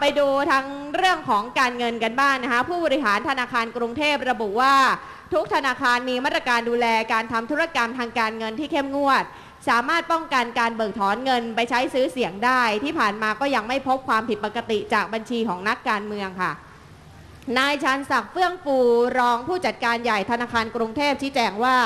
ไปดูทั้งเรื่องของการเงินกันบ้างนะคะ ผู้บริหารธนาคารกรุงเทพระบุว่า ทุกธนาคารมีมาตรการดูแลการทำธุรกรรมทางการเงินที่เข้มงวด สามารถป้องกันการเบิกถอนเงินไปใช้ซื้อเสียงได้ ที่ผ่านมาก็ยังไม่พบความผิดปกติจากบัญชีของนักการเมืองค่ะนายชันศักดิ์เฟื่องฟูรองผู้จัดการใหญ่ธนาคารกรุงเทพชี้แจงว่า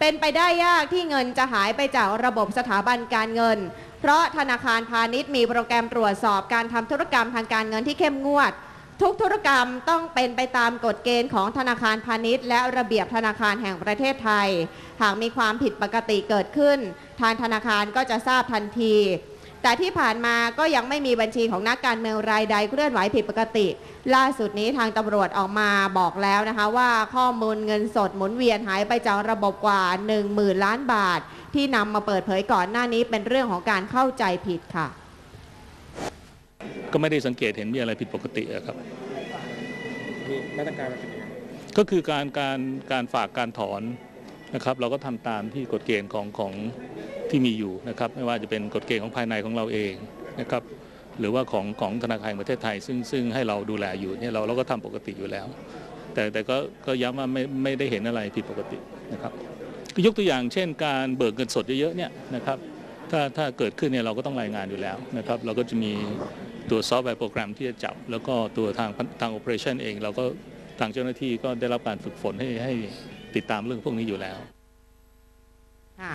เป็นไปได้ยากที่เงินจะหายไปจากระบบสถาบันการเงิน เพราะธนาคารพาณิชย์มีโปรแกรมตรวจสอบการทำธุรกรรมทางการเงินที่เข้มงวด ทุกธุรกรรมต้องเป็นไปตามกฎเกณฑ์ของธนาคารพาณิชย์ และระเบียบธนาคารแห่งประเทศไทย หากมีความผิดปกติเกิดขึ้น ทางธนาคารก็จะทราบทันที แต่ที่ผ่านมาก็ยังไม่มีบัญชีของนักการเมืองรายใดเคลื่อนไหวผิดปกติ ล่าสุดนี้ทางตำรวจออกมาบอกแล้วนะคะว่าข้อมูลเงินสดหมุนเวียนหายไปจากระบบกว่า 1 0,000 ล้านบาท ที่นำมาเปิดเผยก่อนหน้านี้เป็นเรื่องของการเข้าใจผิดค่ะ ก็ไม่ได้สังเกตเห็นมีอะไรผิดปกติอะครับมีมาตรการมันเป็นยังไงก็คือการการการฝากการถอน นะครับเราก็ทำตามที่กฎเกณฑ์ของของที่มีอยู่นะครับไม่ว่าจะเป็นกฎเกณฑ์ของภายในของเราเองนะครับหรือว่าของของธนาคารแห่งประเทศไทย ซึ่งซึ่งให้เราดูแลอยู่เนี่ยเราเราก็ทำปกติอยู่แล้ว แต่แต่ก็ก็ย้ำว่าไม่ไม่ได้เห็นอะไรผิดปกตินะครับยกตัวอย่างเช่น การเบิกเงินสดเยอะๆเนี่ยนะครับถ้าถ้าเกิดขึ้นเนี่ยเราก็ต้องรายงานอยู่แล้วนะครับเราก็จะมีตัวซอฟต์แวร์โปรแกรมที่จะจับ แล้วก็ตัวทางทางโอเปอเรชันเองเราก็ทางเจ้าหน้าที่ก็ได้รับการฝึกฝนให้ให้ ติดตามเรื่องพวกนี้อยู่แล้วค่ะ